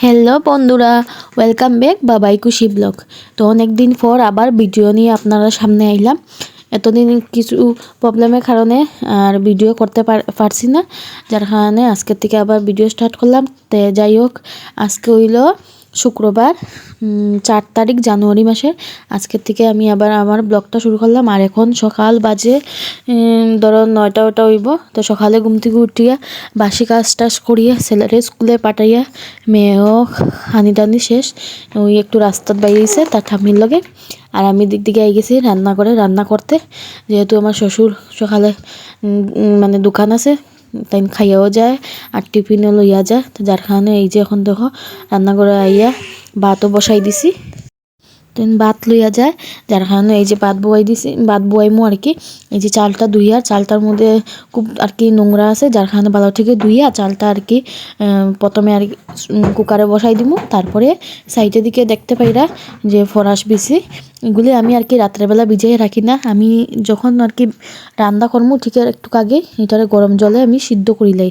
Hello বন্ধুরা। Welcome back বাবাই কুশি ব্লগ তো অনেকদিন পর আবার ভিডিও নিয়ে আপনারা সামনে আইলাম। এতদিন কিছু প্রবলেমের কারণে আর ভিডিও করতে পার- পারছি না। যার কারণে আজকের থেকে আবার ভিডিও স্টার্ট করলাম। তে যাই হোক, আজকে হইল শুক্রবার চার তারিখ জানুয়ারি মাসের। আজকের থেকে আমি আবার, আমার ব্লগটা শুরু করলাম। আর এখন সকাল বাজে ধরো নয়টা ওটা হইব। তো সকালে ঘুম থেকে উঠিয়া বাসি কাজ টাজ করিয়া, ছেলেরে স্কুলে পাঠাইয়া, মেয়েও হানি টানি শেষ। ওই একটু রাস্তাত বাইরেছে তার ঠাম্মির লগে। আর আমি দিক দিকে আই গেছি রান্না করে, রান্না করতে। যেহেতু আমার শ্বশুর সকালে মানে দোকান আছে তাই খাইয়াও যায় আর টিফিনও লইয়া যায়। তো যার কারণে এই যে এখন দেখো, রান্না করে আইয়া ভাতও বসাই দিছি। তেন ভাত লইয়া যায়, যার কারণে এই যে ভাত বয়াই দিছি ভাত বয়াইমু আর কি। এই যে চালটা ধুইয়া, চালটার মধ্যে খুব আর কি নোংরা আছে, যার কারণে ভালো থেকে ধুইয়া চালটা আর কি প্রথমে আর কুকারে বসাই দিমু। তারপরে সাইডের দিকে দেখতে পাইরা যে ফরাস বিছি, এগুলি আমি আর কি রাত্রেবেলা ভিজিয়ে রাখি না। আমি যখন আর কি রান্না করমু, ঠিক আর একটু আগে এটারে গরম জলে আমি সিদ্ধ করিলাই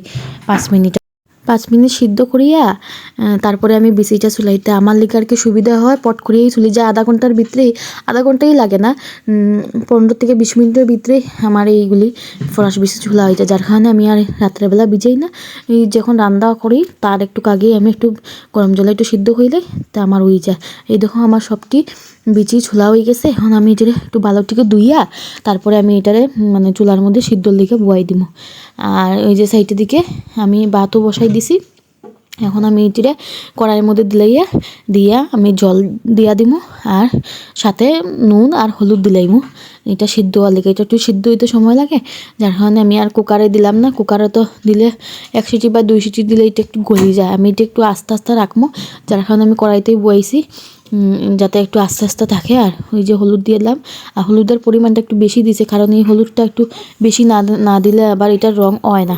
পাঁচ মিনিট। পাঁচ মিনিট সিদ্ধ করিয়া তারপরে আমি বিচিটা চুলাইতে আমার লিগে আর কি সুবিধা হয়, পট করিয়েই চুলি যায়। আধা ঘণ্টার ভিতরেই আধা ঘন্টাই লাগে না। পনেরো থেকে বিশ মিনিটের ভিতরেই আমার এইগুলি ফরাস বিচি চুলা হয়ে যায়, যার কারণে আমি আর রাত্রেবেলা ভিজেই না। এই যখন রান্না করি, তার একটু আগেই আমি একটু গরম জলে একটু সিদ্ধ হইলে তা আমার হয়ে যায়। এই দেখো আমার সবটি বিচি ছোলা হয়ে গেছে। এখন আমি এটারে একটু বালকটিকে ধুইয়া তারপরে আমি এটারে মানে চুলার মধ্যে সিদ্ধর দিকে বয়াই দিব আর ওই যে সাইডের দিকে আমি ভাতও বসাই দিছি। এখন আমি এটিরে কড়াইয়ের মধ্যে দিলাইয়া, দিয়া আমি জল দিয়া দিব আর সাথে নুন আর হলুদ দিলাইমু। এটা সিদ্ধ হওয়ার লেগে, এটা একটু সিদ্ধ হইতে সময় লাগে, যার কারণে আমি আর কুকারে দিলাম না। কুকারে তো দিলে এক সিটি বা দুই সিটি দিলে এটা একটু গলি যায়। আমি এটা একটু আস্তে আস্তে রাখব যার কারণে আমি কড়াইতেই বইছি যাতে একটু আস্তে আস্তে থাকে। আর ওই যে হলুদ দিয়ে দিলাম। আর হলুদের পরিমাণটা একটু বেশি দিছে কারণ এই হলুদটা একটু বেশি না না দিলে আবার এটার রং হয় না।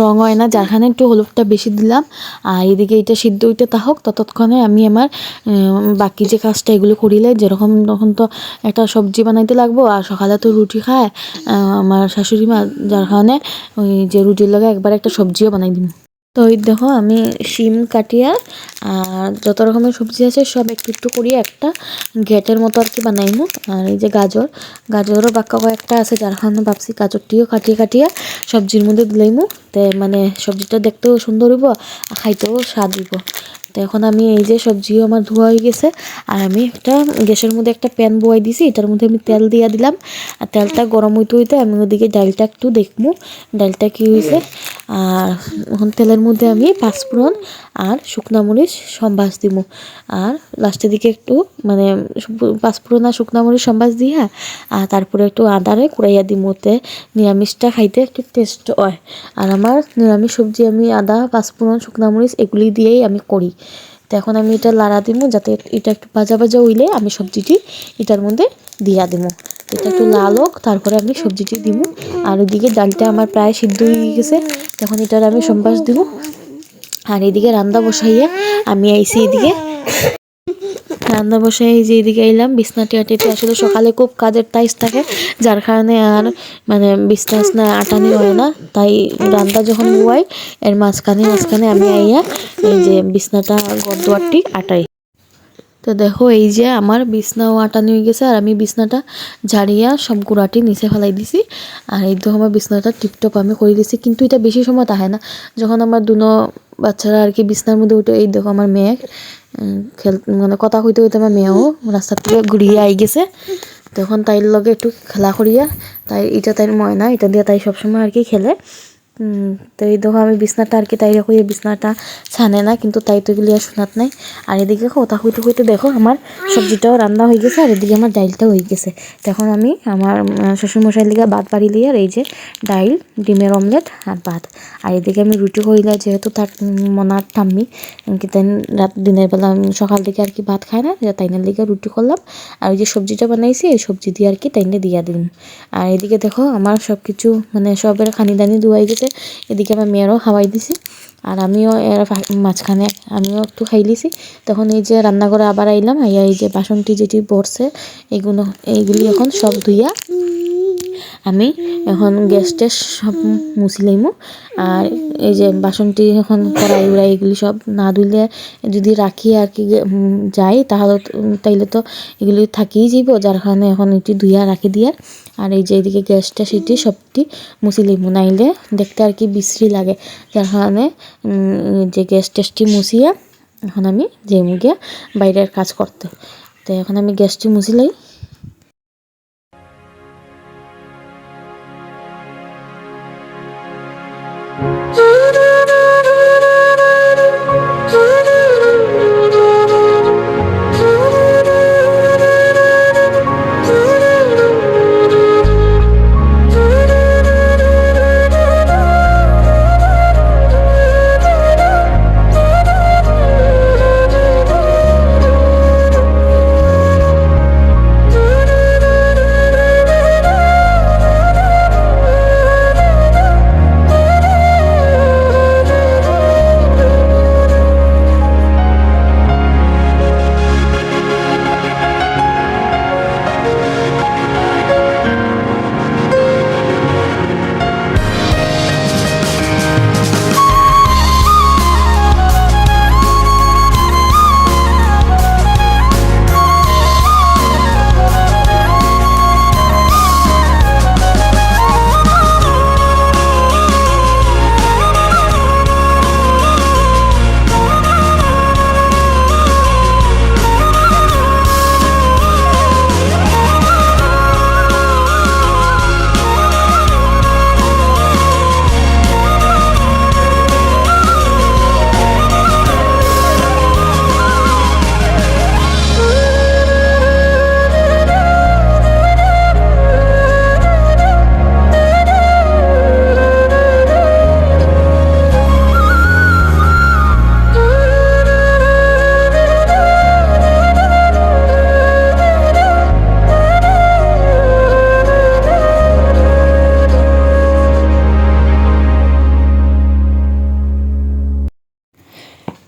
রং হয় না যারখানে একটু হলুদটা বেশি দিলাম। আর এদিকে এটা সিদ্ধ হইতে তাহক ততক্ষণে আমি আমার বাকি যে কাজটা এগুলো করিলে, যেরকম তখন তো একটা সবজি বানাইতে লাগবো, আর সকালে তো রুটি খায় আমার শাশুড়ি মা, যার কারণে ওই যে রুটির লগে একবার একটা সবজিও বানাই দিন তো দেখো, আমি শিম কাটিয়া, আর যত রকমের সবজি আছে, সব একটু একটু করিয়া একটা ঘেটের মতো আর কি বানাইমু। আর এই যে গাজর গাজরও বাক্কা কয়েকটা আছে, যার কারণে ভাবছি গাজরটিও কাটিয়ে কাটিয়া সবজির মধ্যে দিলাইমু। তে মানে সবজিটা দেখতেও সুন্দর হইব, আর খাইতেও স্বাদ হইব। তো এখন আমি এই যে সবজিও আমার ধোয়া হয়ে গেছে, আর আমি একটা গ্যাসের মধ্যে একটা প্যান বয়াই দিছি, এটার মধ্যে আমি তেল দিয়া দিলাম। আর তেলটা গরম হইতে হইতে আমি ওদিকে ডালটা একটু দেখব ডালটা কি হয়েছে আর তেলের মধ্যে আমি পাঁচফোড়ন আর শুকনা মরিচ সম্বাস দিব। আর লাস্টের দিকে একটু মানে পাঁচফোড়ন আর শুকনা মরিচ সম্বাস দিয়া, আর তারপরে একটু আদারে কুড়াইয়া দিম ওতে নিরামিষটা খাইতে একটু টেস্ট হয়। আর আমার নিরামিষ সবজি আমি আদা, পাঁচফোড়ন, শুকনা মরিচ এগুলি দিয়েই আমি করি। তো এখন আমি এটা লাড়া দিব, যাতে এটা একটু ভাজা ভাজা হইলে আমি সবজিটি এটার মধ্যে দিয়া দিব। এটা একটু লাল হোক, তারপরে আমি সবজিটি দিব। আর ওইদিকে ডালটা আমার প্রায় সিদ্ধ হয়ে গেছে। তখন এটার আমি সম্বাস দিব। আর এদিকে রান্না বসাইয়া আমি আইছি এদিকে। রান্না বসে এই যে এদিকে এলাম বিছনা টিয়াটিতে আসলে সকালে খুব কাজের টাইস থাকে, যার কারণে আর মানে বিছনা না আটানি হয় না। তাই রান্না যখন বুয়াই এর মাঝখানে মাঝখানে আমি আইয়া এই যে বিছনাটা গদ্দোয়ারটি আটাই। তো দেখো, এই যে আমার বিছনাও আটানি হয়ে গেছে, আর আমি বিছনাটা ঝাড়িয়া সব গুঁড়াটি নিচে ফেলাই দিছি। আর এই দেখো, আমার বিছনাটা টিপটপ আমি করে দিছি, কিন্তু এটা বেশি সময় তাহে না। যখন আমার দুনো বাচ্চারা আর কি বিছনার মধ্যে উঠে, এই দেখো আমার মেয়ে খেল মানে কথা কইতে কইতে আমার মেয়েও রাস্তা থেকে ঘুরিয়ে আই গেছে। তখন তাইর লগে একটু খেলা করিয়া, তাই এটা তাইর ময়না, এটা দিয়ে তাই সবসময় আর কি খেলে। তো এই দেখো আমি বিছনাটা আর কি তাই কইয়ে বিছনাটা ছানে না কিন্তু তাই তো এগুলি আর শোনাত নাই। আর এদিকে কথা হইতে হইতে দেখো আমার সবজিটাও রান্না হয়ে গেছে আর এদিকে আমার ডাইলটাও হয়ে গেছে। তখন আমি আমার আহ, শ্বশুরমশাইয়ের লিগে ভাত বাড়ি লিয়ে আর এই যে ডাইল ডিমের অমলেট আর ভাত। আর এদিকে আমি রুটি করিলে যেহেতু তার মনার ঠাম্মি তাই রাত দিনের বেলা সকাল থেকে আর কি ভাত খায় না তাইনের লিগে রুটি করলাম। আর ওই যে সবজিটা বানাইছি এই সবজি দিয়ে আর কি তাইনে দিয়া দিলাম আর এদিকে দেখো আমার সব কিছু মানে সবের খানি দানি ধুয়াই গেছে এদিকে আমার মেয়েরও হাওয়াই দিছি। আর আমিও এর মাঝখানে আমিও একটু খাইলিছি। তখন এই যে রান্না করে আবার আইলাম এই যে বাসনটি যেটি পড়ছে এইগুলো এইগুলি এখন সব ধুইয়া আমি এখন গ্যাস ট্যাস সব মুছি লইমু আর এই যে বাসনটি এখন কড়াই উড়াই এগুলি সব না ধুইলে যদি রাখি আর কি যাই তাহলে তাইলে তো এগুলি থাকিই যাইব, যার কারণে এখন এটি ধুইয়া রাখি দিয়া। আর এই যে এদিকে গ্যাসটা, সেটি সবটি মুছি লইমু নাইলে দেখতে আর কি বিশ্রী লাগে। যার কারণে যে গ্যাস ট্যাসটি মুছিয়া এখন আমি যাইমু গিয়া বাইরের কাজ করতে। তো এখন আমি গ্যাসটি মুছি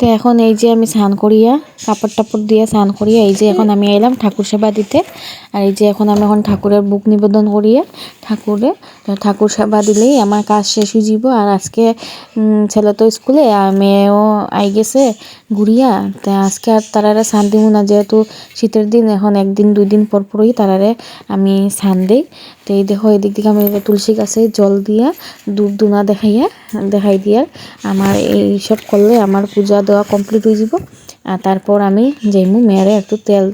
এখন এই যে আমি স্নান করিয়া কাপড় টাপড় দিয়ে স্নান করিয়া এই যে এখন আমি এলাম ঠাকুর সেবা দিতে। আর এই যে এখন আমি এখন ঠাকুরের বুক নিবেদন করিয়া ঠাকুরে ঠাকুর সেবা দিলেই আমার কাজ শেষ হয়ে যাব আর আজকে ছেলে তো স্কুলে, আর মেয়েও আই গেছে ঘুরিয়া তা আজকে আর তারারে স্নান দিব না, যেহেতু শীতের দিন, এখন একদিন, দুই দিন পর পরই তারারে আমি স্নান দিই। তো এই দেখো, এদিক দিকে আমি তুলসী গাছে জল দিয়া ধূপ ধুনা দেখাইয়া, দেখাই দিয়া আমার এই সব করলে আমার পূজা দেওয়া কমপ্লিট হয়ে যাব আর তারপর আমি যাইমু, মেয়েরে একটু তেল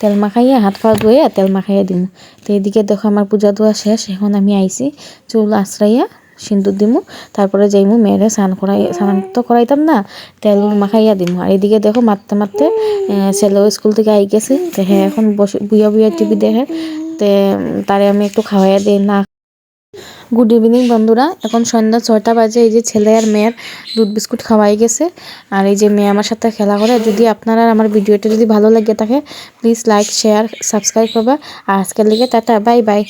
তেল মাখাইয়া, হাত পা ধুয়ে তেল মাখাইয়া দিমু। তো এদিকে দেখো আমার পূজা দেওয়া শেষ, এখন আমি আইছি, চুল আশ্রাইয়া সিন্দুর দিমু। তারপরে যাইমু, মেয়েরে স্নান করাই স্নান তো করাইতাম না, তেল মাখাইয়া দিমু। আর এদিকে দেখো মারতে মারতে ছেলেও স্কুল থেকে আই গেছে হ্যাঁ এখন বসে বুয়া বুয়া টিভি দেখে, তে তারে আমি একটু খাওয়াইয়া দিই, না গুড ইভিনিং বন্ধুরা। এখন সন্ধ্যা ছয়টা বাজে, এই যে ছেলে আর মেয়ের দুধ বিস্কুট খাওয়াই গেছে। আর এই যে মেয়ে আমার সাথে খেলা করে, যদি আপনারা আমার ভিডিওটা যদি ভালো লাগে থাকে প্লিজ লাইক শেয়ার সাবস্ক্রাইব করবে। আর আজকের লিগে টাটা বাই বাই